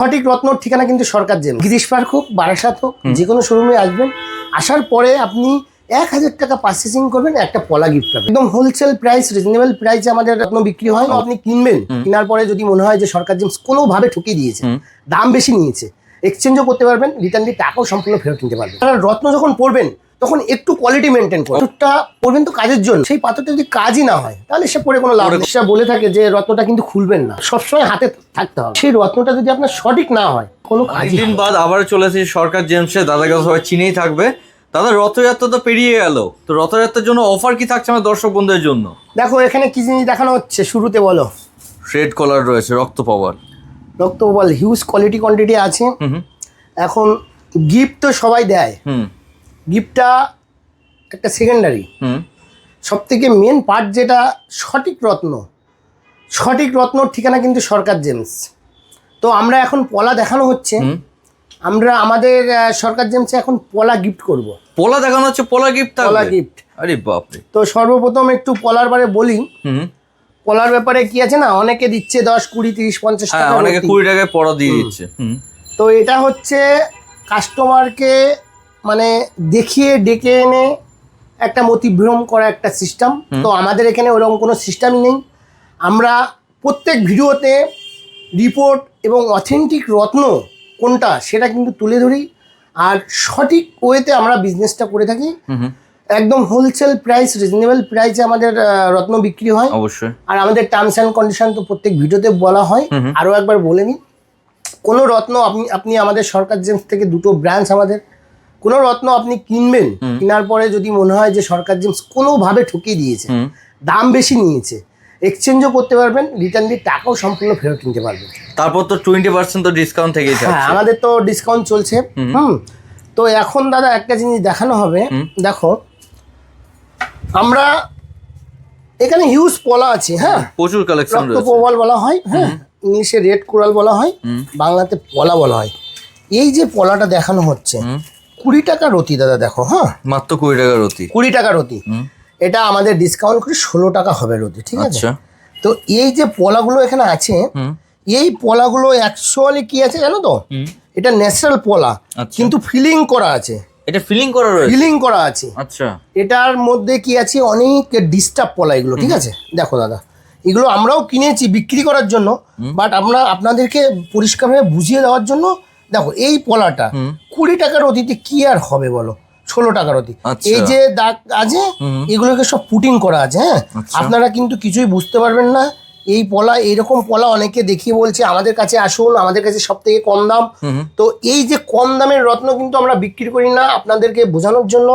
সঠিক রত্নর ঠিকানা কিন্তু সরকার জেম গিরিশ পার্ক হোক বারাসাত হোক যে কোনো শোরুমে আসবেন। আসার পরে আপনি এক হাজার টাকা পারচেসিং করবেন একটা পলা গিফট পাবেন। একদম হোলসেল প্রাইস রিজনেবল প্রাইসে আমাদের রত্ন বিক্রি হয়। আপনি কিনবেন। কেনার পরে যদি মনে হয় যে সরকার জেমস কোনোভাবে ঠকিয়ে দিয়েছে দাম বেশি নিয়েছে এক্সচেঞ্জও করতে পারবেন রিটার্ন দিয়ে টাকাও সম্পূর্ণ ফেরত নিতে পারবেন। রত্ন যখন পড়বেন তখন একটু কোয়ালিটি মেনটেন করুন পাথরটা পড়বেন তো কাজের জন্য। সেই পাথরটা যদি কাজই না হয় তাহলে সে পরে কোনো লাভ নেই। সে বলে থাকে যে রত্নটা কিন্তু খুলবেন না। সবসময় হাতে থাকতে হবে। সেই রত্নটা যদি আপনার সঠিক না হয় কোনো অনেকদিন বাদ আবার চলে এসেছি সরকার জেমসে। দাদাকে সবাই চিনেই থাকবে। দাদা রথযাত্রা তো পেরিয়ে গেল। তো রথযাত্রার জন্য অফার কি থাকছে আমার দর্শক বন্ধুদের জন্য? দেখো এখানে কি জিনিস দেখানো হচ্ছে? শুরুতে বলো। রেড কলার রয়েছে রক্ত পাওয়ার। রক্ত বল হিউজ কোয়ালিটি কোয়ান্টিটি আছে। এখন গিফট তো সবাই দেয়। হুম। গিফটটা একটা সেকেন্ডারি হুম। সব থেকে মেন পার্ট যেটা সঠিক রত্ন। সঠিক রত্নর ঠিকানা কিন্তু সরকার জেমস। তো আমরা এখন পলা দেখানো হচ্ছে। আমরা আমাদের সরকার জেমসে এখন পলা গিফট করব। পলা দেখানো হচ্ছে পলা গিফট পলা গিফট আরে বাপরে। তো সর্বপ্রথম একটু পলার বারে বলি। পলার ব্যাপারে কি আছে না? অনেকে দিচ্ছে দশ কুড়ি তিরিশ পঞ্চাশ হ্যাঁ টাকা অনেকে। কুড়ি টাকায় পড়া দিয়ে দিচ্ছে। তো এটা হচ্ছে কাস্টমারকে মানে দেখিয়ে ডেকে এনে একটা মতিভ্রম করা একটা সিস্টেম তো আমাদের এখানে ওরকম কোনো সিস্টেমই নেই। আমরা প্রত্যেক ভিডিওতে রিপোর্ট এবং অথেন্টিক রত্ন কোনটা সেটা কিন্তু তুলে ধরি। আর সঠিক ওয়েতে আমরা বিজনেসটা করে থাকি। একদম হোলসেল প্রাইস রিজনেবল প্রাইসে আমাদের রত্ন বিক্রি হয়। অবশ্যই। আর আমাদের টার্মস অ্যান্ড কন্ডিশন তো প্রত্যেক ভিডিওতে বলা হয়। আরও একবার বলে নিই কোনো রত্ন আপনি আপনি আমাদের সরকার জেমস থেকে দুটো ব্রাঞ্চ আমাদের কোনো রত্ন আপনি কিনবেন কেনার পরে যদি মনে হয় যে সরকার জেমস কোনোভাবে ঠকিয়ে দিয়েছে দাম বেশি নিয়েছে এক্সচেঞ্জও করতে পারবেন রিটার্ন দিয়ে টাকাও সম্পূর্ণ ফেরত কিনতে পারবেন। তারপর তো টোয়েন্টি পার্সেন্ট তো ডিসকাউন্ট থেকেই হ্যাঁ আমাদের তো ডিসকাউন্ট চলছে হুম। তো এখন দাদা একটা জিনিস দেখানো হবে দেখো আমরা এখানে হিউজ পলা আছে হ্যাঁ। প্রচুর কালেকশন প্রবাল বলা হয় হ্যাঁ ইংলিশে রেড কোরাল বলা হয় বাংলাতে পলা বলা হয়। এই যে পলাটা দেখানো হচ্ছে কুড়ি টাকা রতি দাদা দেখো হ্যাঁ? মাত্র কুড়ি টাকা রতি। কুড়ি টাকা রতি। এটা আমাদের ডিসকাউন্ট করে ষোলো টাকা হবে রতি ঠিক আছে? আচ্ছা। তো এই যে পলাগুলো এখানে আছে এই পলাগুলো অ্যাকচুয়ালি কি আছে জানো তো? এটা ন্যাচারাল পলা আচ্ছা। কিন্তু ফিলিং করা আছে। এটা ফিলিং করা রয়েছে? ফিলিং করা আছে। আচ্ছা। এটার মধ্যে কি আছে? অনেক ডিস্টার্ব পলা এগুলো ঠিক আছে? দেখো দাদা এগুলো আমরাও কিনেছি বিক্রি করার জন্য বাট আমরা আপনাদেরকে পরিষ্কারভাবে বুঝিয়ে দেওয়ার জন্য দেখো এই পলাটা কুড়ি টাকার অতিতে কি আর হবে বলো? ষোলো টাকার অতি আচ্ছা। এই যে দাগ আছে এগুলোকে সব পুটিং করা আছে হ্যাঁ? আচ্ছা। আপনারা কিন্তু কিছুই বুঝতে পারবেন না। এই পলা এইরকম পলা অনেকে দেখিয়ে বলছে আমাদের কাছে আসুন আমাদের কাছে সব থেকে কম দাম। তো এই যে কম দামের রত্ন কিন্তু আমরা বিক্রি করি না আপনাদেরকে বোঝানোর জন্য।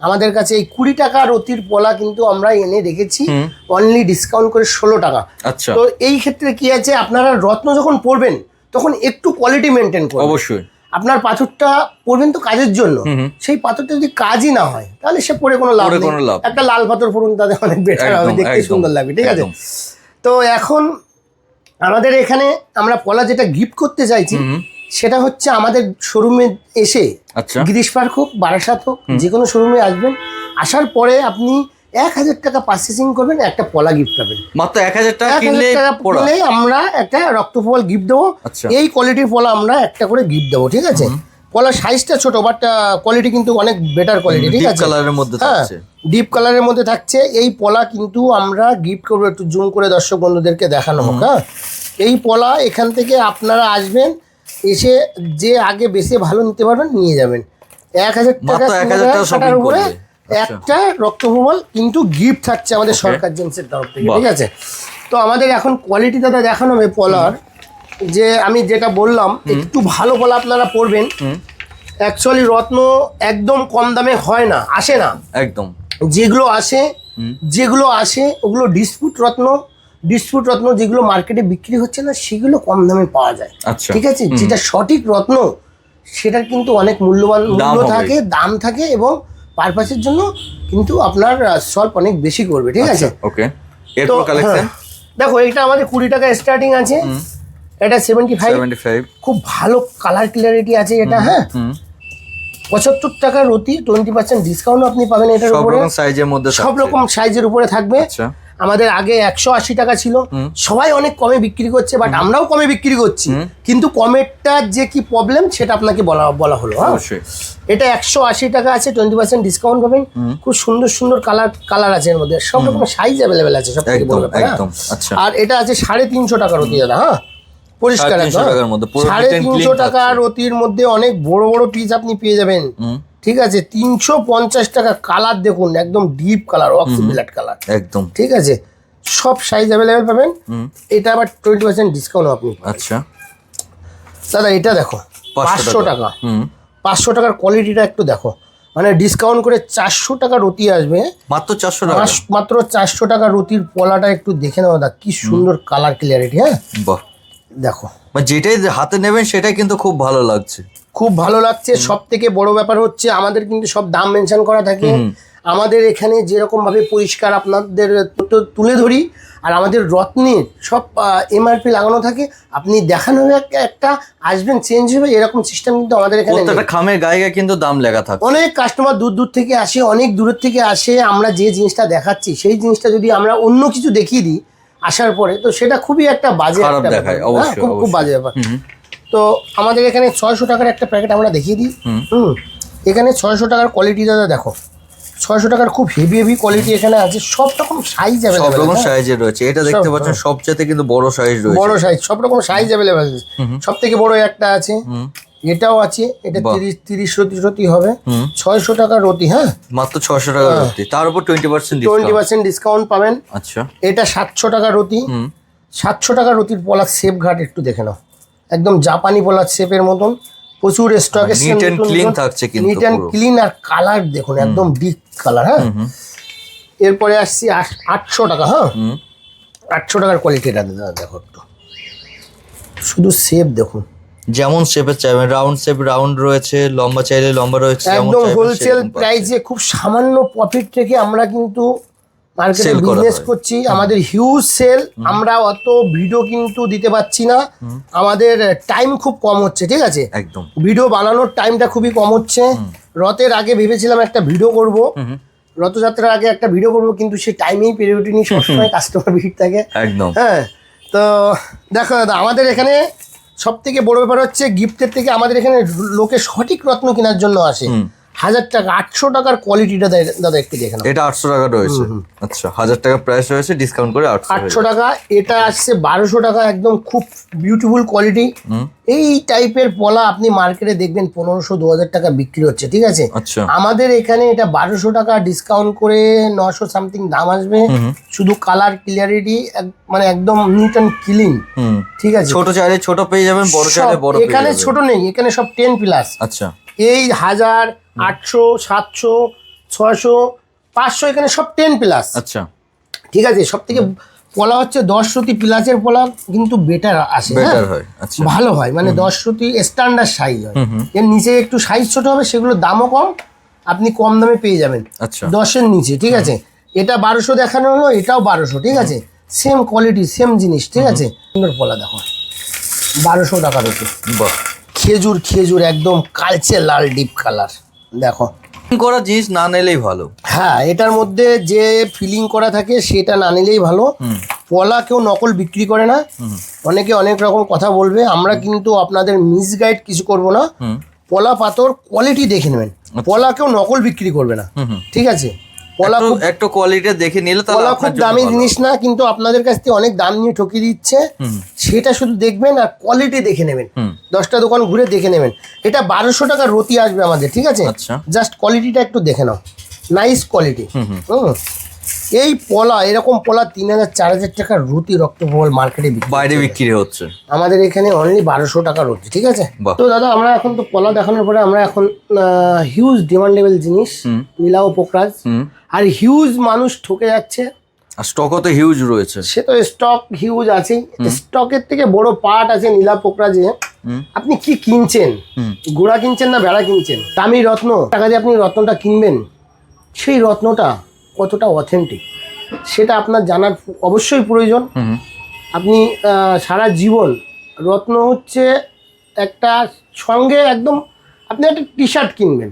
আমাদের কাছে এই কুড়ি টাকা রতির পলা কিন্তু আমরা এনে রেখেছি। অনলি ডিসকাউন্ট করে ষোলো টাকা। আচ্ছা। তো এই ক্ষেত্রে কি আছে? আপনারা রত্ন যখন পরবেন তখন একটু কোয়ালিটি মেনটেন করবেন অবশ্যই। আপনার পাথরটা পরবেন তো কাজের জন্য। সেই পাথরটা যদি কাজই না হয় তাহলে সে পরে কোনো লাভ নেই। একটা লাল পাথর পরুন তাদের অনেক বেটার হবে। দেখতে সুন্দর লাগবে ঠিক আছে? তো এখন আমাদের এখানে আমরা পলা যেটা গিফট করতে চাইছি। সেটা হচ্ছে আমাদের শোরুমে এসে আচ্ছা। গিরিশ পার্ক হোক বারাসাত হোক যে কোনো শোরুমে আসবেন। আসার পরে আপনি এক হাজার টাকা পারচেসিং করবেন একটা পলা গিফট পাবেন। মাত্র এক হাজার টাকা কিনলে আমরা একটা রক্তফল গিফট দেবো। আচ্ছা। এই কোয়ালিটির পলা আমরা একটা করে গিফট দেবো ঠিক আছে? পলার সাইজটা ছোট বাট কোয়ালিটি কিন্তু অনেক বেটার কোয়ালিটি ঠিক আছে? কালারের মধ্যে হ্যাঁ থাকছে। ডিপ কালারের মধ্যে থাকছে। এই পলা কিন্তু আমরা গিফট করব একটু জুম করে দর্শক বন্ধুদেরকে দেখানো হোক হ্যাঁ? এই পলা এখান থেকে আপনারা আসবেন এসে যে আগে বেশি ভালো নিতে পারবেন নিয়ে যাবেন। এক হাজার টাকা মাত্র তিন 1000 টাকা টাকার উপরে। একটা রক্তপ্রবাল কিন্তু গিফট থাকছে আমাদের সরকার জেন্সের তরফ থেকে ঠিক আছে? তো আমাদের এখন কোয়ালিটি দাদা দেখানো হবে পলার। যে আমি যেটা বললাম একটু ভালো পলা আপনারা পড়বেন অ্যাকচুয়ালি রত্ন একদম কম দামে হয় না আসে না। একদম। যেগুলো আসে যেগুলো আসে ওগুলো ডিসপুট রত্ন ডিসপুট রত্ন যেগুলো মার্কেটে বিক্রি হচ্ছে না সেগুলো কম দামে পাওয়া যায়। আচ্ছা। ঠিক আছে? যেটা সঠিক রত্ন সেটার কিন্তু অনেক মূল্যবান মূল্য থাকে দাম থাকে এবং পারপাসের জন্য কিন্তু আপনার সল্ভ অনেক বেশি করবে ঠিক আছে? ওকে এরপর কালেকশন হ্যাঁ, দেখো এটা আমাদের কুড়ি টাকা স্টার্টিং আছে। এটা সেভেন্টি ফাইভ খুব ভালো কালার ক্লিয়ারিটি আছে এটা হ্যাঁ? পঁচাত্তর টাকার রতি টোয়েন্টি পার্সেন্ট ডিসকাউন্ট আপনি পাবেন এটার সব উপরে। রকম সাইজের মধ্যে সব রকম সাইজের উপরে থাকবে। আচ্ছা। আমাদের আগে একশো আশি টাকা ছিল। সবাই অনেক কমে বিক্রি করছে বাট আমরাও কমে বিক্রি করছি। কিন্তু কমেরটা যে কি প্রবলেম সেটা আপনাকে বলা বলা হলো হ্যাঁ? এটা একশো আশি টাকা আছে টোয়েন্টি পার্সেন্ট ডিসকাউন্ট পাবেন। খুব সুন্দর সুন্দর কালার কালার আছে এর মধ্যে। সব রকম সাইজ অ্যাভেলেবেল আছে সব থেকে বড় হ্যাঁ? আচ্ছা। আর এটা আছে সাড়ে তিনশো টাকার অতি দাদা হ্যাঁ? পরিষ্কার 350 টাকার মধ্যে, সাড়ে তিনশো টাকার অতির মধ্যে অনেক বড় বড় পিস আপনি পেয়ে যাবেন। ঠিক আছে তিনশো পঞ্চাশ টাকা কালার দেখুন একদম ডিপ কালার অক্সি ব্ল্যাক কালার একদম। ঠিক আছে সব সাইজ অ্যাভেলেবেল পাবেন। এটা আবার টোয়েন্টি পার্সেন্ট ডিসকাউন্ট আপনি আচ্ছা। দাদা এটা দেখো পাঁচশো টাকা। পাঁচশো টাকার কোয়ালিটিটা একটু দেখো। মানে ডিসকাউন্ট করে চারশো টাকা রতি আসবে। মাত্র চারশো টাকা। মাত্র চারশো টাকা রতির পলাটা একটু দেখে নেওয়া দা কি সুন্দর কালার ক্লিয়ারিটি হ্যাঁ? বাহ। দেখো। মানে যেটাই হাতে নেবেন সেটাই কিন্তু খুব ভালো লাগছে। খুব ভালো লাগছে। সব থেকে বড় ব্যাপার হচ্ছে আমাদের কিন্তু সব দাম মেনশন করা থাকে। আমাদের এখানে যেরকম ভাবে পরিষ্কার আপনাদের তুলে ধরি আর আমাদের রত্নের সব এমআরপি লাগানো থাকে। আপনি দেখানো একটা- আসবেন চেঞ্জ হবে এরকম সিস্টেম কিন্তু আমাদের এখানে। প্রত্যেকটা খামের গায়ে গায়ে কিন্তু দাম লেখা থাকে। অনেক কাস্টমার দূর দূর থেকে আসে অনেক দূরের থেকে আসে আমরা যে জিনিসটা দেখাচ্ছি সেই জিনিসটা যদি আমরা অন্য কিছু দেখিয়ে দিই আসার পরে তো সেটা খুবই একটা বাজে একটা হ্যাঁ, খুব খুব বাজে ব্যাপার। তো আমাদের এখানে ছয়শো টাকার একটা প্যাকেট আমরা দেখিয়ে দিই। হুম। এখানে ছয়শো টাকার কোয়ালিটি দাদা দেখো। ছয়শো টাকার খুব হেভি হেভি কোয়ালিটি এখানে আছে। সব রকম সাইজ সব রকম সাইজে রয়েছে। এটা দেখতে সব, পাচ্ছেন সবচেয়ে কিন্তু বড় সাইজ রয়েছে। বড় সাইজ সব রকম সাইজ অ্যাভেলেবেল সব থেকে বড় একটা আছে। এটাও আছে। এটা তিরিশ তিরিশ রতি রতি হবে। ছয়শো টাকার রতি হ্যাঁ? মাত্র ছয়শো টাকা রয়েছে তার উপর twenty percent twenty percent discount পাবেন। আচ্ছা। এটা সাতশো টাকা রতি। সাতশো টাকা রতির পলার সেফ ঘাট একটু দেখে নাও। একদম জাপানি পলার শেপের মতন। প্রচুর স্টক এসছে neat and থাকছে কিন্তু নিট অ্যান্ড ক্লিন আর কালার দেখুন একদম ডিপ কালার হ্যাঁ? এরপরে আসছি আট- আটশো টাকা হ্যাঁ? আটশো টাকার কোয়ালিটিটা দেখো একটু। শুধু শেপ দেখুন। যেমন শেপের চাইবেন রাউন্ড শেপ রাউন্ড রয়েছে লম্বা চাইলে লম্বা রয়েছে একদম হোলসেল প্রাইসে খুব সামান্য প্রফিট থেকে আমরা কিন্তু মার্কেটে বিজনেস। করছি আমাদের হিউজ সেল আমরা অত ভিডিও কিন্তু দিতে পারছি না। আমাদের টাইম খুব কম হচ্ছে ঠিক আছে? একদম। ভিডিও বানানোর টাইমটা খুবই কম হচ্ছে। রথের আগে ভেবেছিলাম একটা ভিডিও করব। রথযাত্রার আগে একটা ভিডিও করব কিন্তু সেই টাইমেই পেরে ওঠেনি সবসময় কাস্টমার ভিড় থাকে। একদম। হ্যাঁ তো দেখো দাদা আমাদের এখানে সব থেকে বড় ব্যাপার হচ্ছে গিফটের থেকে আমাদের এখানে লোকে সঠিক রত্ন কেনার জন্য আসে। হাজার টাকা আটশো টাকার কোয়ালিটিটা দাদা একটু দেখে নাও। এটা আটশো টাকা রয়েছে। আচ্ছা হাজার টাকা প্রাইস রয়েছে ডিসকাউন্ট করে আটশো টাকা। এটা আসছে বারোশো টাকা একদম খুব বিউটিফুল কোয়ালিটি এই টাইপের পলা আপনি মার্কেটে দেখবেন পনেরোশো দু হাজার টাকা বিক্রি হচ্ছে ঠিক আছে? আচ্ছা। আমাদের এখানে এটা বারোশো টাকা ডিসকাউন্ট করে নশো সামথিং দাম আসবে। শুধু কালার ক্লিয়ারিটি মানে একদম নিট অ্যান্ড ক্লিন ঠিক আছে? ছোট চাইলে ছোট পেয়ে যাবেন বড় চাইলে বড় এখানে। ছোট নেই এখানে সব টেন প্লাস আচ্ছা। এই হাজার আটশো সাতশো ছশো পাঁচশো এখানে সব টেন প্লাস আচ্ছা। ঠিক আছে সব থেকে পলা হচ্ছে দশ রতি প্লাসের পলা কিন্তু বেটার আসে হ্যাঁ? আচ্ছা। ভালো হয় মানে দশ রতি স্ট্যান্ডার্ড সাইজ হয়। এর নিচে একটু সাইজ ছোট হবে সেগুলোর দামও কম আপনি কম দামে পেয়ে যাবেন। আচ্ছা। দশের নিচে ঠিক আছে? এটা বারোশো দেখানো হলো এটাও বারোশো ঠিক আছে? সেম কোয়ালিটি সেম জিনিস ঠিক আছে? সুন্দর পলা দেখো। বারোশো টাকার উপর। খেজুর খেজুর একদম কালচে লাল ডিপ কালার দেখো। করা জিনিস না নিলেই ভালো। হ্যাঁ এটার মধ্যে যে ফিলিং করা থাকে সেটা না নিলেই ভালো। পলা কেউ নকল বিক্রি করে না। অনেকে অনেক রকম কথা বলবে। আমরা কিন্তু আপনাদের মিসগাইড কিছু করব না। পলা পাথর কোয়ালিটি দেখে নেবেন। পলা কেউ নকল বিক্রি করবে না। ঠিক আছে? পলা একটু- খুব একটু কোয়ালিটি দেখে নিলে আপনার খুব দামি। জিনিস না কিন্তু আপনাদের কাছ থেকে অনেক দাম নিয়ে ঠকিয়ে দিচ্ছে। সেটা শুধু দেখবেন আর কোয়ালিটি দেখে নেবেন। দশটা দোকান ঘুরে দেখে নেবেন। এটা বারোশো টাকা রতি আসবে আমাদের ঠিক আছে? আচ্ছা। জাস্ট কোয়ালিটিটা একটু দেখে নাও। নাইস কোয়ালিটি হুম এই পলা এরকম পলা তিন হাজার চার হাজার টাকার রুটি রক্তপ্রবাল মার্কেটে বাইরে বিক্রি হচ্ছে। আমাদের এখানে অনলি বারোশো টাকা রুটি ঠিক আছে? তো দাদা আমরা এখন তো পলা দেখানোর পরে আমরা এখন হিউজ ডিমান্ডেবল জিনিস নীলাও পোকরাজ আর হিউজ মানুষ ঠকে যাচ্ছে। আর স্টকও তো হিউজ রয়েছে। সে তো স্টক হিউজ আছেই। স্টকের থেকে বড় পার্ট আছে নীলা পোকরাজে হুম। আপনি কি কিনছেন। গোড়া কিনছেন না বেড়া কিনছেন? দামি রত্ন। টাকা দিয়ে আপনি রত্নটা কিনবেন? সেই রত্নটা কতটা অথেন্টিক সেটা আপনার জানার অবশ্যই প্রয়োজন। আপনি সারা জীবন রত্ন হচ্ছে একটা সঙ্গে একদম আপনি একটা টি শার্ট কিনবেন।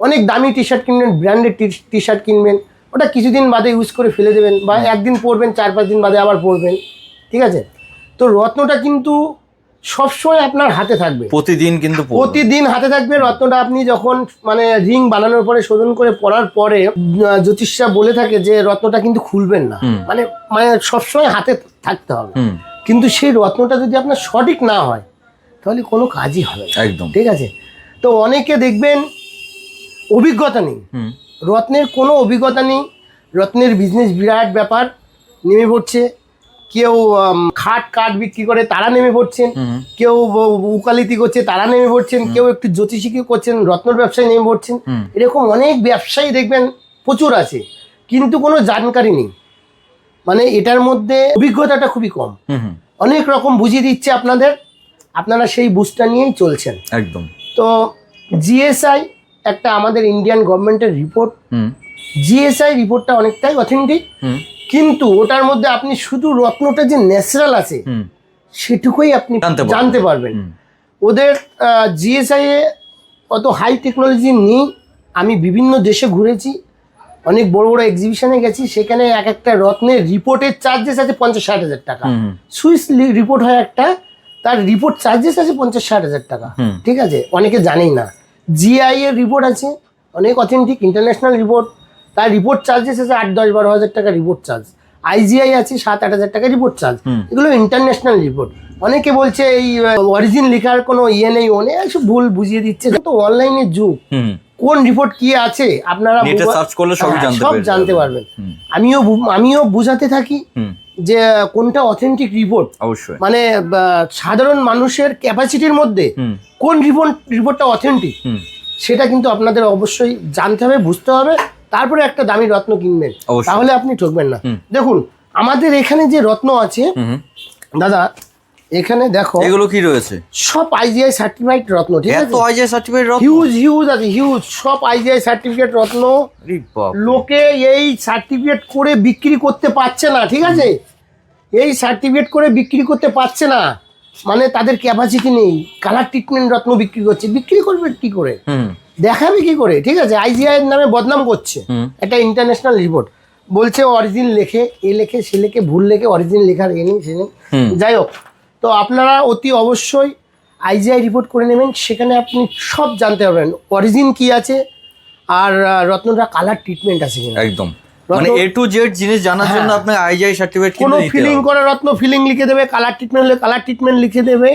অনেক দামি টি শার্ট কিনবেন ব্র্যান্ডেড টি শার্ট কিনবেন। ওটা কিছুদিন বাদে ইউজ করে ফেলে দেবেন বা একদিন পরবেন চার পাঁচ দিন বাদে আবার পরবেন। ঠিক আছে? তো রত্নটা কিন্তু সবসময় আপনার হাতে থাকবে। প্রতিদিন কিন্তু প্রতিদিন হাতে থাকবে। রত্নটা আপনি যখন মানে রিং বানানোর পরে শোধন করে পরার পরে জ্যোতিষরা বলে থাকে যে রত্নটা কিন্তু খুলবেন না। মানে মানে সবসময় হাতে থাকতে হবে। কিন্তু সেই রত্নটা যদি আপনার সঠিক না হয় তাহলে কোনো কাজই হবে না। একদম। ঠিক আছে? তো অনেকে দেখবেন অভিজ্ঞতা নেই। রত্নের কোনো অভিজ্ঞতা নেই। রত্নের বিজনেস বিরাট ব্যাপার। নেমে পড়ছে। কেউ খাট কাঠ বিক্রি করে তারা নেমে পড়ছেন। কেউ উকালিতি করছে তারা নেমে পড়ছেন। কেউ একটু জ্যোতিষিকি করছেন রত্নর ব্যবসায় নেমে পড়ছেন। এরকম অনেক ব্যবসায়ী দেখবেন প্রচুর আছে। কিন্তু কোনো জানকারি নেই। মানে এটার মধ্যে অভিজ্ঞতাটা খুবই কম। অনেক রকম বুঝিয়ে দিচ্ছে আপনাদের। আপনারা সেই বুঝটা নিয়েই চলছেন। একদম। তো জিএসআই একটা আমাদের ইন্ডিয়ান গভর্নমেন্টের রিপোর্ট জিএসআই রিপোর্টটা অনেকটাই অথেন্টিক কিন্তু ওটার মধ্যে আপনি শুধু রত্নটা যে ন্যাচারাল আছে সেটুকুই আপনি জানতে পারবেন। ওদের জিএসআই এ অত হাই টেকনোলজি নেই। আমি বিভিন্ন দেশে ঘুরেছি অনেক বড় বড় এক্সিবিশনে গেছি সেখানে এক একটা রত্নের রিপোর্টের চার্জেস আছে পঞ্চাশ ষাট হাজার টাকা। সুইস রিপোর্ট হয় একটা তার রিপোর্ট চার্জেস আছে পঞ্চাশ ষাট হাজার টাকা। ঠিক আছে? অনেকে জানেই না। জিআই এর রিপোর্ট আছে অনেক অথেন্টিক ইন্টারন্যাশনাল রিপোর্ট তার রিপোর্ট চার্জেস আছে আট দশ বারো হাজার টাকা রিপোর্ট চার্জ আইজিআই আছে সাত আট হাজার টাকা রিপোর্ট চার্জ এগুলো ইন্টারন্যাশনাল রিপোর্ট অনেকে বলছে এই অরিজিন লেখার কোনো ইয়ে নেই অনেক এসব ভুল বুঝিয়ে দিচ্ছে। তো অনলাইনের যুগ। কোন রিপোর্ট কি আছে আপনারা হ্যাঁ, সব জানতে পারবেন। আমিও আমিও বুঝাতে থাকি। যে কোনটা অথেন্টিক রিপোর্ট অবশ্যই। মানে সাধারণ মানুষের ক্যাপাসিটির মধ্যে কোন রিপোর্ট রিপোর্টটা অথেন্টিক সেটা কিন্তু আপনাদের অবশ্যই জানতে হবে বুঝতে হবে। তারপরে একটা দামি রত্ন কিনবেন। তাহলে আপনি ঠকবেন না। দেখুন আমাদের এখানে যে রত্ন আছে। দাদা এখানে দেখো এগুলো কি রয়েছে? সব আইজিআই সার্টিফাইড রত্ন ঠিক আছে? এত আছে আইজে সার্টিফিকেট রত্ন? হিউজ হিউজ আছে হিউজ সব আইজিআই সার্টিফিকেট রত্ন। লোকে এই সার্টিফিকেট করে বিক্রি করতে পারছে না ঠিক আছে? এই সার্টিফিকেট করে বিক্রি করতে পারছে না। মানে তাদের ক্যাপাসিটি নেই। কালার ট্রিটমেন্ট রত্ন বিক্রি করছে। বিক্রি করবে কি করে? হুম। দেখাবে কি করে? ঠিক আছে? আইজিআই এর নামে বদনাম করছে। একটা ইন্টারন্যাশনাল রিপোর্ট বলছে অরিজিন লেখে এ লেখে সে লেখে ভুল লেখে অরিজিন লেখার এ নেই সে নেই। যাই হোক তো আপনারা অতি অবশ্যই আইজিআই রিপোর্ট করে নেবেন সেখানে আপনি সব জানতে পারবেন। অরিজিন কি আছে আর আহ, রত্নটা কালার ট্রিটমেন্ট আছে কিনা। একদম। মানে এ টু জেড জিনিস জানার জন্য হ্যাঁ। আপনাকে আইজিআই সার্টিফিকেট কোনো ফিলিং করা রত্ন ফিলিং লিখে দেবে কালার ট্রিটমেন্ট হলে কালার ট্রিটমেন্ট লিখে দেবে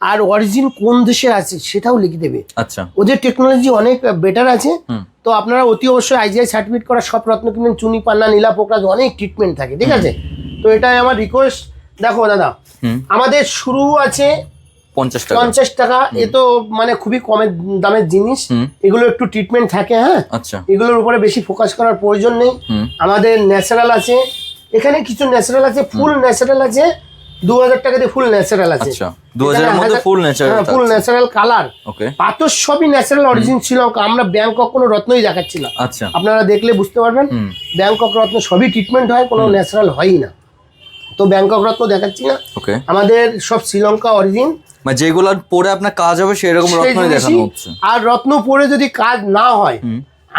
আর অরিজিন কোন দেশে আছে সেটাও লিখে দেবে। আচ্ছা। ওদের টেকনোলজি অনেক বেটার আছে। তো আপনারা অতি অবশ্যই আইজিআই সার্টিফিকেট করা সব রত্ন কিনবেন চুনি পান্না নীলা পোকরাজ অনেক ট্রিটমেন্ট থাকে ঠিক আছে? তো এটাই আমার রিকোয়েস্ট দেখো দাদা আমাদের শুরু আছে পঞ্চাশ টাকা। এ তো মানে খুবই কমের দামের জিনিস। এগুলো একটু ট্রিটমেন্ট থাকে হ্যাঁ? আচ্ছা। এগুলোর উপরে বেশি ফোকাস করার প্রয়োজন নেই। আমাদের ন্যাচারাল আছে। এখানে কিছু ন্যাচারাল আছে ফুল ন্যাচারাল আছে। দু হাজার টাকা দিয়ে ফুল ন্যাচারাল আছে। Full natural full natural colour পাথর সবই ন্যাচারাল অরিজিন শ্রীলঙ্কা আমরা ব্যাংকক কোনো রত্নই দেখাচ্ছি না। আচ্ছা। আপনারা দেখলে বুঝতে পারবেন। ব্যাংকক রত্ন সবই ট্রিটমেন্ট হয় কোনো ন্যাচারাল হয়ই না। তো ব্যাংকক রত্ন দেখাচ্ছি না। ওকে। আমাদের সব শ্রীলঙ্কা অরিজিন মানে যেগুলো পরে আপনার কাজ হবে সেরকম রত্নই দেখানো হচ্ছে। আর রত্ন পরে যদি কাজ না হয়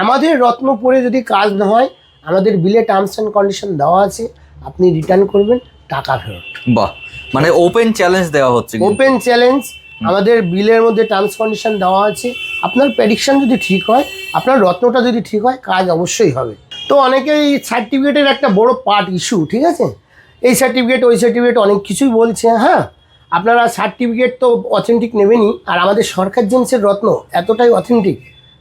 আমাদের রত্ন পরে যদি কাজ না হয় আমাদের বিলে টার্মস অ্যান্ড কন্ডিশন দেওয়া আছে আপনি রিটার্ন করবেন টাকা ফেরত। বাহ মানে ওপেন চ্যালেঞ্জ দেওয়া হচ্ছে ওপেন চ্যালেঞ্জ আমাদের বিলের মধ্যে টার্মস কন্ডিশন দেওয়া আছে। আপনার প্রেডিকশন যদি ঠিক হয় আপনার রত্নটা যদি ঠিক হয় কাজ অবশ্যই হবে। তো অনেকেই সার্টিফিকেটের একটা বড় পার্ট ইস্যু ঠিক আছে? এই সার্টিফিকেট ওই সার্টিফিকেট অনেক কিছুই বলছে হ্যাঁ? আপনারা সার্টিফিকেট তো অথেন্টিক নেবেনই। আর আমাদের সরকার জেন্সের রত্ন এতটাই অথেন্টিক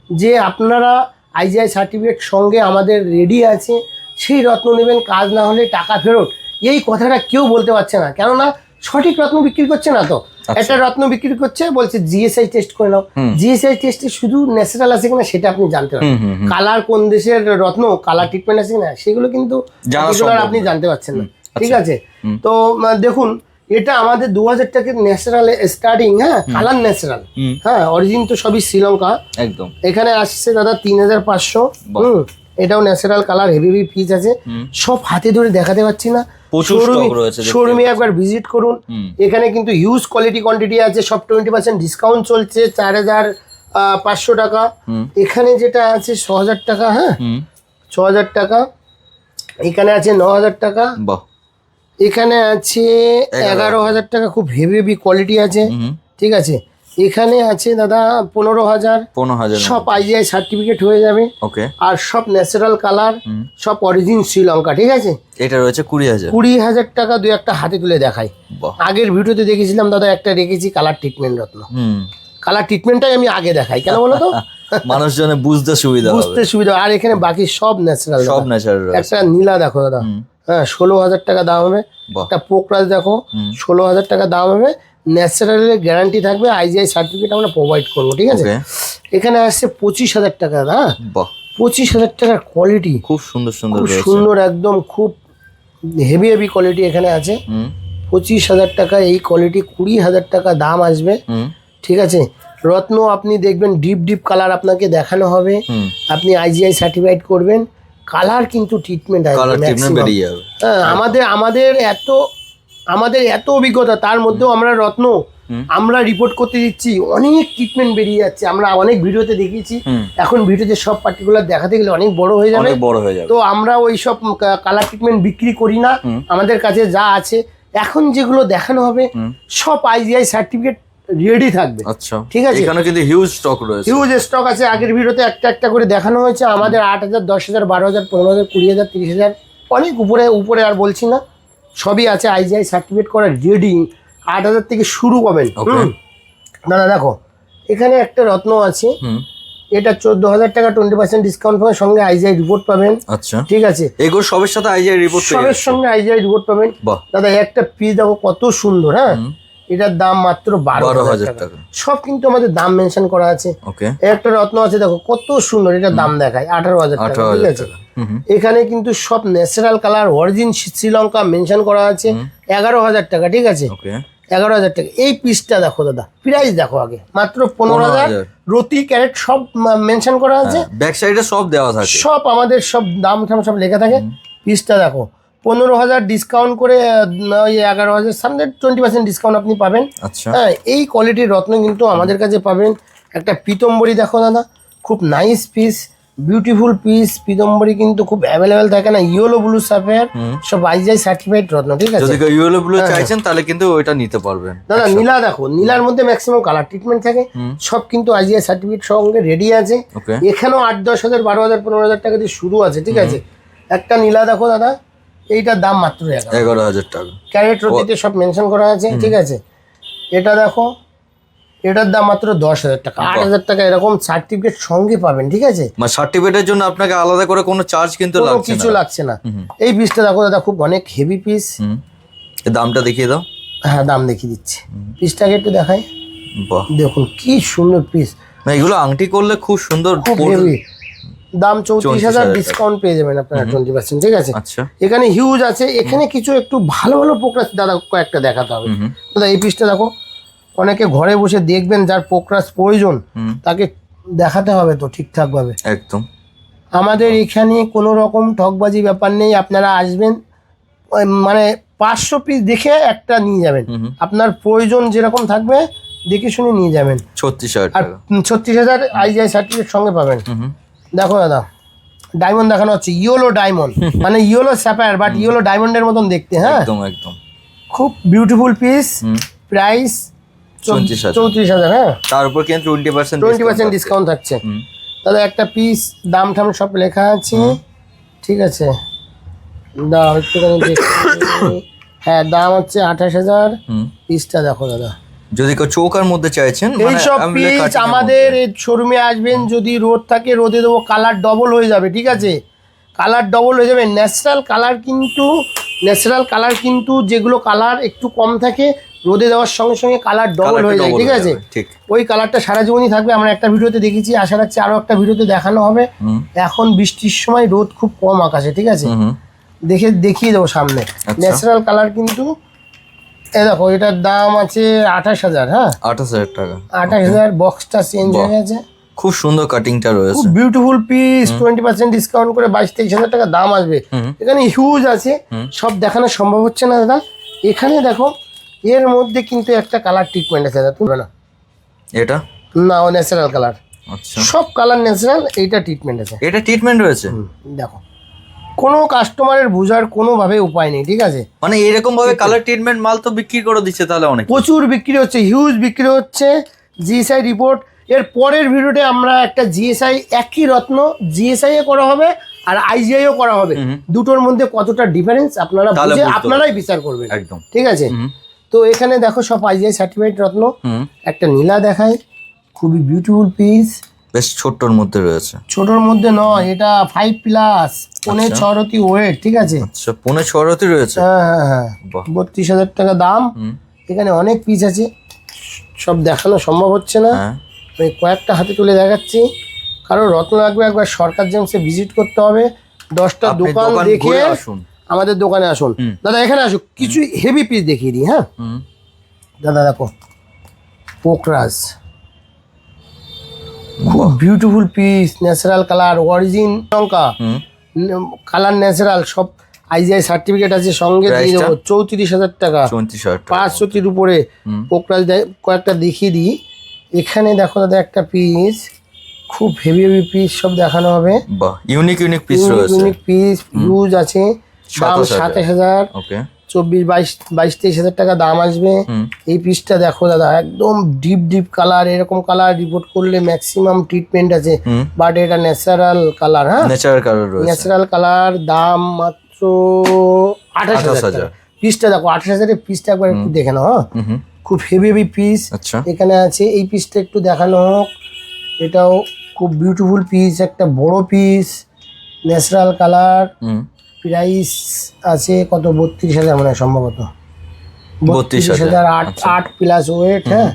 যে আপনারা আইজিআই সার্টিফিকেট সঙ্গে আমাদের রেডি আছে সেই রত্ন নেবেন কাজ না হলে টাকা ফেরত। এই কথাটা কেউ বলতে পারছে না। কেননা সঠিক রত্ন বিক্রি করছে না তো। একটা রত্ন বিক্রি করছে বলছে জিএসআই টেস্ট করে নাও। জিএসআই টেস্টে শুধু ন্যাচারাল আছে কিনা সেটা আপনি জানতে পারবেন। কালার কোন দেশের রত্ন কালার ট্রিটমেন্ট আছে কিনা সেগুলো কিন্তু আপনি জানতে পারছেন না। ঠিক আছে? তো দেখুন এটা আমাদের দু হাজার টাকা ন্যাচারাল স্টার্টিং হ্যাঁ? কালার ন্যাচারাল হ্যাঁ? অরিজিন তো সবই শ্রীলঙ্কা। একদম। এখানে আসছে দাদা তিন হাজার পাঁচশো হুম? এটাও natural colour heavy heavy piece আছে। সব হাতে ধরে দেখাতে পাচ্ছি না। শোরুমে একবার ভিজিট করুন। এখানে কিন্তু হিউজ কোয়ালিটি কোয়ান্টিটি আছে সব টোয়েন্টি পার্সেন্ট ডিসকাউন্ট চলছে চার হাজার পাঁচশো টাকা। এখানে যেটা আছে ছ হাজার টাকা হ্যাঁ? ছ হাজার টাকা। এখানে আছে ন হাজার টাকা। বাহ। এখানে আছে এগারো। হাজার টাকা খুব হেভি হেভি কোয়ালিটি আছে। ঠিক আছে? এখানে আছে দাদা পনেরো হাজার। পনেরো হাজার সব আইজিআই সার্টিফিকেট হয়ে যাবে। ওকে। আর সব ন্যাচারাল কালার সব অরিজিন শ্রীলঙ্কা ঠিক আছে? এটা রয়েছে কুড়ি হাজার। কুড়ি হাজার টাকা দু একটা হাতে তুলে দেখাই। আগের ভিডিওতে দেখেছিলাম দাদা একটা রেখেছি কালার ট্রিটমেন্ট রত্ন। হুম। কালার ট্রিটমেন্টটাই আমি আগে দেখাই কেন বলো তো? মানুষজনের বুঝতে সুবিধা বুঝতে সুবিধা আর এখানে বাকি সব ন্যাচারাল সব ন্যাচারাল একটা নীলা দেখো দাদা। হ্যাঁ ষোলো হাজার টাকা দাম হবে। একটা পোকরাজ দেখো ষোলো হাজার টাকা দাম হবে। ন্যাচারালের গ্যারান্টি থাকবে আইজিআই সার্টিফিকেট আমরা প্রোভাইড করব ঠিক আছে? এখানে আসছে পঁচিশ হাজার টাকা হ্যাঁ? পঁচিশ হাজার টাকার কোয়ালিটি খুব সুন্দর সুন্দর সুন্দর একদম খুব হেভি হেভি কোয়ালিটি এখানে আছে। পঁচিশ হাজার টাকা এই কোয়ালিটি কুড়ি হাজার টাকা দাম আসবে। ঠিক আছে? রত্ন আপনি দেখবেন ডিপ ডিপ কালার আপনাকে দেখানো হবে। আপনি আইজিআই সার্টিফাইড করবেন। কালার কিন্তু ট্রিটমেন্ট হ্যাঁ আমাদের আমাদের এত আমাদের এত অভিজ্ঞতা তার মধ্যেও আমরা রত্ন আমরা রিপোর্ট করতে দিচ্ছি অনেক ট্রিটমেন্ট বেরিয়ে যাচ্ছে। আমরা অনেক ভিডিওতে দেখিয়েছি। এখন ভিডিওতে সব পার্টিকুলার দেখাতে গেলে অনেক বড় হয়ে যাবে। বড় হয়ে যাবে। তো আমরা ওই সব কালার ট্রিটমেন্ট বিক্রি করি না। আমাদের কাছে যা আছে। এখন যেগুলো দেখানো হবে সব আইজিআই সার্টিফিকেট রেডি থাকবে। আচ্ছা। ঠিক আছে। এখানে কিন্তু হিউজ স্টক রয়েছে। হিউজ স্টক আছে। আগের ভিডিওতে একটা একটা করে দেখানো হয়েছে। আমাদের আট হাজার দশ হাজার বারো হাজার পনেরো হাজার কুড়ি হাজার তিরিশ হাজার অনেক উপরে উপরে আর বলছি না। সবই আছে আইজিআই সার্টিফিকেট করা রেডি আট হাজার থেকে শুরু পাবেন। দাদা দেখো এখানে একটা রত্ন আছে। এটা চোদ্দ হাজার টাকা টোয়েন্টি পার্সেন্ট ডিসকাউন্ট পাবেন। সঙ্গে আইজিআই রিপোর্ট পাবেন। আচ্ছা। ঠিক আছে? এগুলো সবের সাথে আইজিআই রিপোর্ট সবের। সঙ্গে আইজিআই রিপোর্ট পাবেন। দাদা একটা পিস দেখো কত সুন্দর হ্যাঁ? এটার দাম মাত্র বারো হাজার টাকা। সব কিন্তু আমাদের দাম মেনশন করা আছে। একটা রত্ন আছে দেখো কত সুন্দর এটার দাম দেখায় আঠারো হাজার টাকা ঠিক আছে? এখানে কিন্তু সব natural colour origin Sri Lanka mention করা আছে এগারো হাজার টাকা ঠিক আছে? এগারো হাজার টাকা। এই পিসটা দেখো দাদা প্রাইস দেখো আগে মাত্র পনেরো হাজার 15,000 রতি ক্যারেট সব মেনশন করা আছে। ব্যাক সাইডে সব দেওয়া থাকে। সব আমাদের সব দাম ঠাম সব লেখা থাকে। পিসটা দেখো পনেরো হাজার ডিসকাউন্ট করে ওই এগারো হাজার সামনে টোয়েন্টি পার্সেন্ট ডিসকাউন্ট আপনি পাবেন। আচ্ছা। হ্যাঁ এই কোয়ালিটির রত্ন কিন্তু আমাদের কাছে পাবেন। একটা পিতম্বরী দেখো দাদা খুব নাইস পিস বিউটিফুল পিস পিতম্বরী কিন্তু খুব অ্যাভেলেবেল থাকে না ইয়েলো ব্লু সাফেয়ার। সব আইজাই সার্টিফাইড রত্ন ঠিক আছে? যদি কেউ ইউএলও ব্লু হ্যাঁ, চাইছেন তাহলে কিন্তু ওইটা নিতে পারবেন। দাদা নীলা দেখো নীলার মধ্যে ম্যাক্সিমাম কালার ট্রিটমেন্ট থাকে। সব কিন্তু আইজিআই সার্টিফিকেট সঙ্গে রেডি আছে। এখানেও আট দশ হাজার বারো হাজার পনেরো হাজার টাকা দিয়ে শুরু আছে ঠিক আছে? একটা নীলা দেখো দাদা এইটার দাম মাত্র এগারো। হাজার টাকা। ক্যারেট রতিতে সব মেনশন করা আছে ঠিক আছে? এটা দেখো এটার দাম মাত্র দশ হাজার টাকা। আট হাজার টাকা এরকম সার্টিফিকেট সঙ্গে পাবেন ঠিক আছে? মানে সার্টিফিকেটের জন্য আপনাকে আলাদা করে কোনো চার্জ কিন্তু লাগছে কিছু লাগছে না। এই পিসটা দেখো দাদা খুব অনেক হেভি পিস দামটা দেখিয়ে দাও। হ্যাঁ দাম দেখিয়ে দিচ্ছি। পিসটাকে একটু দেখাই। দেখুন কি সুন্দর পিস না এগুলো আংটি করলে খুব সুন্দর খুব হেভি দাম চৌত্রিশ হাজার ডিসকাউন্ট পেয়ে যাবেন আপনারা টোয়েন্টি পার্সেন্ট ঠিক আছে? আচ্ছা। এখানে হিউজ আছে। এখানে কিছু একটু ভালো ভালো পোকরাস দাদা কয়েকটা দেখাতে হবে। দাদা এই পিসটা দেখো অনেকে ঘরে বসে দেখবেন যার পোকরাস প্রয়োজন তাকে দেখাতে হবে তো ঠিকঠাক ভাবে একদম। আমাদের এখানে কোনো রকম ঠকবাজি ব্যাপার নেই আপনারা আসবেন মানে পাঁচশো পিস দেখে একটা নিয়ে যাবেন। আপনার প্রয়োজন যেরকম থাকবে দেখে শুনে নিয়ে যাবেন। ছত্রিশ হাজার আর ছত্রিশ হাজার আইজিআই সার্টিফিকেট সঙ্গে পাবেন। দেখো দাদা ডায়মন্ড দেখানো হচ্ছে ইয়েলো ডায়মন্ড মানে ইয়েলো স্যাপায়ার বাট ইয়েলো ডায়মন্ডের মতন দেখতে হ্যাঁ? একদম একদম। খুব বিউটিফুল পিস প্রাইস 34,000 চৌত্রিশ হাজার। হ্যাঁ? তার উপর কিন্তু twenty percent twenty percent discount থাকছে। দাদা একটা পিস দাম ঠাম সব লেখা আছে। ঠিক আছে। দাও একটুখানি হ্যাঁ দাম হচ্ছে আঠাশ হাজার। পিসটা দেখো দাদা। যদি কেউ চৌকার মধ্যে চাইছেন মানে এইসব বলি পিস আমাদের শোরুমে আসবেন যদি রোদ থাকে রোদে দেবো কালার ডবল হয়ে যাবে ঠিক আছে? কালার ডবল হয়ে যাবে। ন্যাচারাল কালার কিন্তু ন্যাচারাল কালার কিন্তু যেগুলো কালার একটু কম থাকে রোদে দেওয়ার সঙ্গে সঙ্গে কালার ডবল হয়ে যায় ঠিক আছে? ওই কালারটা সারা জীবনই থাকবে আমরা একটা ভিডিওতে দেখেছি আশা রাখছি আরও একটা ভিডিওতে দেখানো হবে। এখন বৃষ্টির সময় রোদ খুব কম আকাশে ঠিক আছে? দেখে দেখিয়ে দেবো সামনে। ন্যাচারাল কালার কিন্তু এ দেখো এটার দাম আছে আঠাশ হাজার হ্যাঁ? আঠাশ হাজার টাকা। আঠাশ হাজার বক্সটা চেঞ্জ হয়ে গেছে। খুব সুন্দর কাটিংটা খুব রয়েছে beautiful piece twenty percent discount করে বাইশ তেইশ হাজার টাকা দাম আসবে। এখানে হিউজ আছে। সব দেখানো সম্ভব হচ্ছে না দাদা। এখানে দেখো এর মধ্যে কিন্তু একটা কালার ট্রিটমেন্ট আছে দাদা। তুলবে না। এটা? না ও ন্যাচারাল কালার আচ্ছা। সব কালার ন্যাচারাল এইটা ট্রিটমেন্ট আছে। এটা ট্রিটমেন্ট রয়েছে? দেখো। কোনো কাস্টমারের বোঝার কোনোভাবে উপায় নেই ঠিক আছে? মানে এরকম ভাবে কালার ট্রিটমেন্ট মাল তো বিক্রি করে দিচ্ছে তাহলে অনেক। প্রচুর বিক্রি হচ্ছে হিউজ বিক্রি হচ্ছে জিএসআই রিপোর্ট এর পরের ভিডিওতে আমরা একটা জিএসআই একই রত্ন জিএসআই এ করা হবে আর আইজিআইও করা হবে। দুটোর মধ্যে কতটা ডিফারেন্স আপনারা বুঝে আপনারাই বিচার করবেন। একদম। ঠিক আছে? তো এখানে দেখো সব আইজিআই সার্টিফাইড রত্ন। একটা নীলা দেখায়। খুবই বিউটিফুল পিস বেশ ছোট্টর মধ্যে রয়েছে। ছোটর মধ্যে নয় এটা ফাইভ প্লাস আচ্ছা। ছরতি ওয়েট ঠিক আছে? আচ্ছা পৌনে ছরতি রয়েছে? হ্যাঁ হ্যাঁ হ্যাঁ। বত্রিশ হাজার টাকা দাম। এখানে অনেক পিস আছে। সব দেখানো সম্ভব হচ্ছে না। হ্যাঁ। আমি কয়েকটা হাতে তুলে দেখাচ্ছি। কারও রত্ন লাগবে একবার সরকার জেমসে ভিজিট করতে হবে। দশটা দোকান দেখে আসুন। আমাদের দোকানে আসুন। দাদা এখানে আসুক। কিছু হেভি পিস দেখিয়ে দিই হ্যাঁ? দাদা দেখো। পোকরাজ। খুব beautiful piece natural colour origin Lanka colour natural সব আইজিআই সার্টিফিকেট আছে সঙ্গে দিয়ে দেবো। চৌত্রিশ হাজার টাকা। টাকা। পাঁচশোটির উপরে পোকরাজ কয়েকটা দেখিয়ে দিই। এখানে দেখো দাদা একটা পিস খুব হেভি হেভি পিস সব দেখানো হবে। Unique unique piece unique piece use আছে। দাম সাতাশ হাজার। চব্বিশ বাইশ বাইশ তেইশ হাজার টাকা দাম আসবে। এই পিসটা দেখো দাদা একদম ডিপ ডিপ কালার এরকম কালার রিপোর্ট করলে ম্যাক্সিমাম ট্রিটমেন্ট আছে। বাট এটা ন্যাচারাল কালার হ্যাঁ? ন্যাচারাল কালার ন্যাচারাল কালার দাম মাত্র আঠাশ হাজার। পিসটা দেখো আঠাশ হাজারের পিসটা একবার একটু দেখে নাও হ্যাঁ? খুব হেভি হেভি পিস আচ্ছা। এখানে আছে এই পিসটা একটু দেখানো হোক। এটাও খুব বিউটিফুল পিস একটা বড় পিস ন্যাচারাল কালার প্রাইস আছে কত? বত্রিশ হাজার মানে সম্ভবত। 32,000 হাজার আট আচ্ছা। আট প্লাস ওয়েট হ্যাঁ।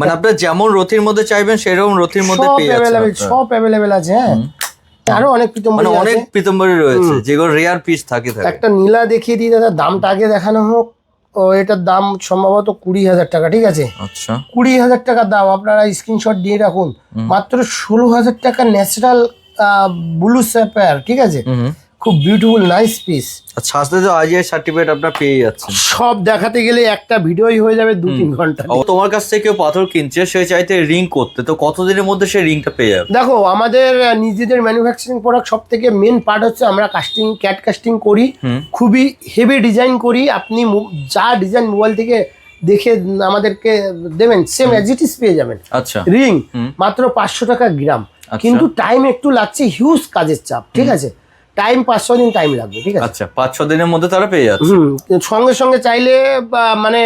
মানে আপনার যেমন রথির মধ্যে চাইবেন সেরকম রথির মধ্যে পেয়ে যাচ্ছেন সব অ্যাভেলেবেল আছে হ্যাঁ। আরও অনেক পিতম্বরী মানে অনেক আছে রয়েছে যেগুলো রেয়ার পিস থাকে থাকে। একটা নীলা দেখিয়ে দিই দাদা দামটা আগে দেখানো হোক। ও এটার দাম সম্ভবত কুড়ি হাজার টাকা ঠিক আছে? আচ্ছা। কুড়ি হাজার টাকার দাম আপনারা স্ক্রিনশট দিয়ে রাখুন। মাত্র ষোলো হাজার টাকা ন্যাচারাল ব্লু স্যাপার ঠিক আছে। খুব বিউটিফুল নাইস পিস আর সাথে তো আইজিআই সার্টিফিকেট আপনার পেয়ে যাচ্ছেন। সব দেখাতে গেলে একটা ভিডিওই হয়ে যাবে দু তিন ঘণ্টা। তোমার কাছ থেকে পাথর কিনছে সে চাইতে রিং করতে। তো কতদিনের মধ্যে সে রিংটা পেয়ে যাবে? দেখো আমাদের নিজেদের ম্যানুফ্যাকচারিং প্রোডাক্ট সব থেকে মেন পার্ট হচ্ছে আমরা কাস্টিং ক্যাট কাস্টিং করি। খুবই হেভি ডিজাইন করি। আপনি যা ডিজাইন মোবাইল থেকে দেখে আমাদেরকে দেবেন সেম অ্যাজ ইট ইস পেয়ে যাবেন। আচ্ছা। রিং মাত্র পাঁচশো টাকা গ্রাম। আচ্ছা। কিন্তু টাইম একটু লাগছে হিউজ কাজের চাপ ঠিক আছে? টাইম পাঁচ ছ দিন টাইম লাগবে ঠিক আছে? আচ্ছা পাঁচ ছ দিনের মধ্যে তারা পেয়ে যাচ্ছে। হুম সঙ্গে সঙ্গে চাইলে মানে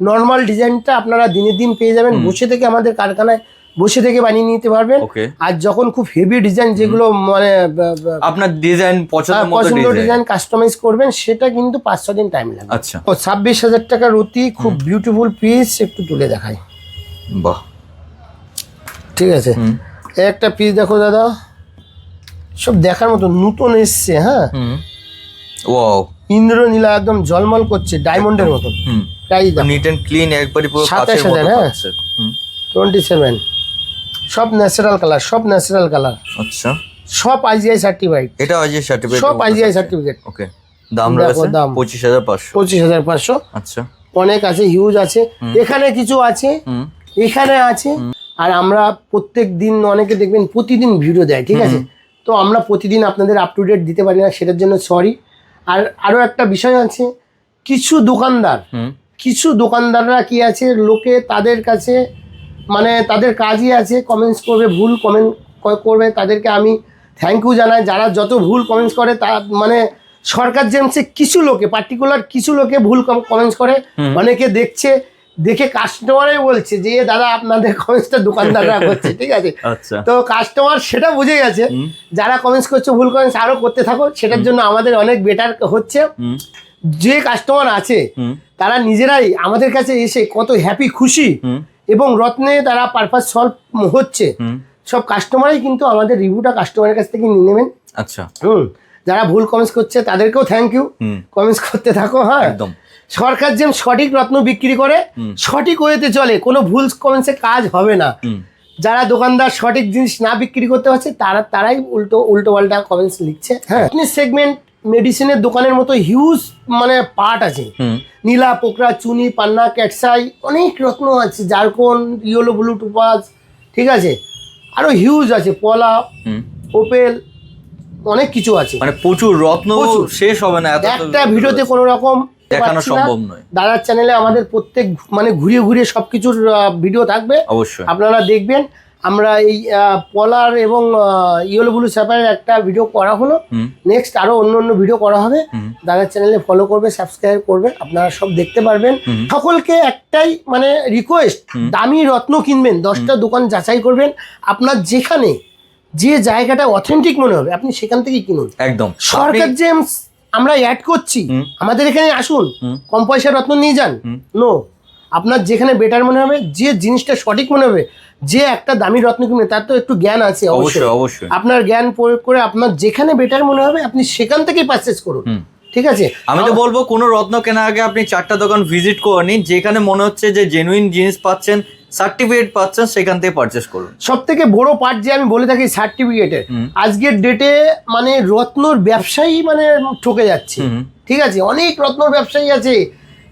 নর্মাল ডিজাইনটা আপনারা দিনের দিন পেয়ে যাবেন বসে থেকে আমাদের কারখানায় বসে থেকে বানিয়ে নিতে পারবেন। আর যখন খুব হেভি ডিজাইন যেগুলো মানে আপনার ডিজাইন পছন্দ ডিজাইন কাস্টমাইজ করবেন সেটা কিন্তু পাঁচ ছ দিন টাইম লাগবে। আচ্ছা। ও ছাব্বিশ হাজার টাকা রতি খুব বিউটিফুল পিস একটু তুলে দেখাই। বাহ। ঠিক আছে? একটা পিস দেখো দাদা। সব দেখার মতো নতুন এসছে হ্যাঁ? ওয়াও ইন্দ্রনীলা একদম জলমল করছে ডায়মন্ডের মতন। হুম। প্রাইস নিট এন্ড ক্লিন একবারই পুরো সাতাশ মতো হাজার, হ্যাঁ। টোয়েন্টি সেভেন সব ন্যাচারাল কালার সব ন্যাচারাল কালার আচ্ছা। সব আইজিআই সার্টিফাইড এটা আইজি সার্টিফিকেট সব আইজিআই সার্টিফিকেট ওকে দাম রয়েছে। পঁচিশ হাজার পাঁচশো। পঁচিশ হাজার পাঁচশো। আচ্ছা। অনেক আছে হিউজ আছে। এখানে কিছু আছে। এখানে আছে। আর আমরা প্রত্যেক দিন অনেকে দেখবেন প্রতিদিন ভিডিও দেয় ঠিক আছে? তো আমরা প্রতিদিন আপনাদের আপ টু ডেট দিতে পারি না সেটার জন্য সরি আর আরও একটা বিষয় আছে কিছু দোকানদার কিছু দোকানদাররা কি আছে লোকে তাদের কাছে মানে তাদের কাজই আছে কমেন্টস করবে ভুল কমেন্ট করবে তাদেরকে আমি থ্যাংক ইউ জানাই। যারা যত ভুল কমেন্টস করে তা মানে সরকার জেমসে কিছু লোকে পার্টিকুলার কিছু লোকে ভুল কমেন্টস করে অনেকে দেখছে দেখে কাস্টমারই বলছে যে দাদা আপনাদের কমেন্টসটা দোকানদাররা করছে ঠিক আছে? আচ্ছা। তো কাস্টমার সেটা বুঝে গেছে। যারা কমেন্টস করছে ভুল কমেন্টস আরও করতে থাকো সেটার জন্য আমাদের অনেক বেটার হচ্ছে। যে কাস্টমার আছে তারা নিজেরাই আমাদের কাছে এসে কত হ্যাপি খুশি এবং রত্নে তারা পারপাস সলভ হচ্ছে। সব কাস্টমারই কিন্তু আমাদের রিভিউটা কাস্টমারের কাছ থেকে নিয়ে নেবেন। আচ্ছা। হুম। যারা ভুল কমেন্টস করছে তাদেরকেও থ্যাংক ইউ কমেন্টস করতে থাকো হ্যাঁ। একদম। সরকার যেমন সঠিক রত্ন বিক্রি করে সঠিক ওয়েতে চলে কোনো ভুল কমেন্টসে কাজ হবে না। যারা দোকানদার সঠিক জিনিস না বিক্রি করতে পারছে তারা তারাই উল্টো উল্টো পাল্টা কমেন্টস লিখছে। হ্যাঁ। সেগমেন্ট মেডিসিনের দোকানের মতো হিউজ মানে পার্ট আছে। নীলা পোকরা চুনি পান্না ক্যাটসাই অনেক রত্ন আছে। জারকন ইয়েলো ব্লু টুপাস ঠিক আছে? আরও হিউজ আছে পলা ওপেল অনেক কিছু আছে। মানে প্রচুর রত্ন। শেষ হবে না একটা ভিডিওতে কোনো রকম দেখানো সম্ভব নয়। দাদার চ্যানেলে আমাদের প্রত্যেক মানে ঘুরিয়ে ঘুরিয়ে সবকিছুর ভিডিও থাকবে। অবশ্যই। আপনারা দেখবেন আমরা এই পলার এবং ইয়েলো ব্লু স্যাপারের একটা ভিডিও করা হলো। নেক্সট আরও অন্য অন্য ভিডিও করা হবে। দাদার চ্যানেলে ফলো করবে সাবস্ক্রাইব করবে আপনারা সব দেখতে পারবেন। সকলকে একটাই মানে রিকোয়েস্ট দামি রত্ন কিনবেন দশটা দোকান যাচাই করবেন। আপনার যেখানে যে জায়গাটা অথেন্টিক মনে হবে আপনি সেখান থেকেই কিনুন। একদম। সরকার জেমস আমরা অ্যাড করছি। আমাদের এখানে আসুন কম পয়সার রত্ন নিয়ে যান। নো আপনার যেখানে বেটার মনে হবে যে জিনিসটা সঠিক মনে হবে যে একটা দামি রত্ন কিনবে তার তো একটু জ্ঞান আছে অবশ্যই অবশ্যই। অবশ্যই। আপনার জ্ঞান প্রয়োগ করে আপনার যেখানে বেটার মনে হবে আপনি সেখান থেকেই পারচেস করুন। ঠিক আছে? আমি তো বলব কোনো রত্ন কেনার আগে আপনি চারটা দোকান ভিজিট করে নিন যেখানে মনে হচ্ছে যে জেনুইন জিনিস পাচ্ছেন সার্টিফিকেট পাচ্ছেন সেখান থেকে পারচেস করুন। সব থেকে বড় পার্ট যে আমি বলে থাকি সার্টিফিকেটের আজকের ডেটে মানে রত্নর ব্যবসায়ী মানে ঠকে যাচ্ছে। ঠিক আছে অনেক রত্নর ব্যবসায়ী আছে।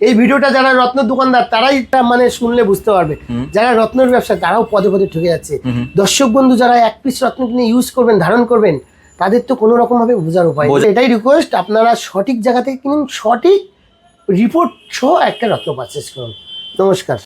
এই ভিডিওটা যারা রত্ন দোকানদার তারাই মানে শুনলে বুঝতে পারবে। যারা রত্নের ব্যবসা তারাও পদে পদে ঠকে যাচ্ছে। দর্শক বন্ধু যারা এক পিস রত্ন কিনে ইউজ করবেন ধারণ করবেন তাদের তো কোনো রকম ভাবে বোঝার উপায় এটাই রিকোয়েস্ট আপনারা সঠিক জায়গা থেকে কিনুন সঠিক রিপোর্ট সহ একটা রত্ন পারচেস করুন। নমস্কার।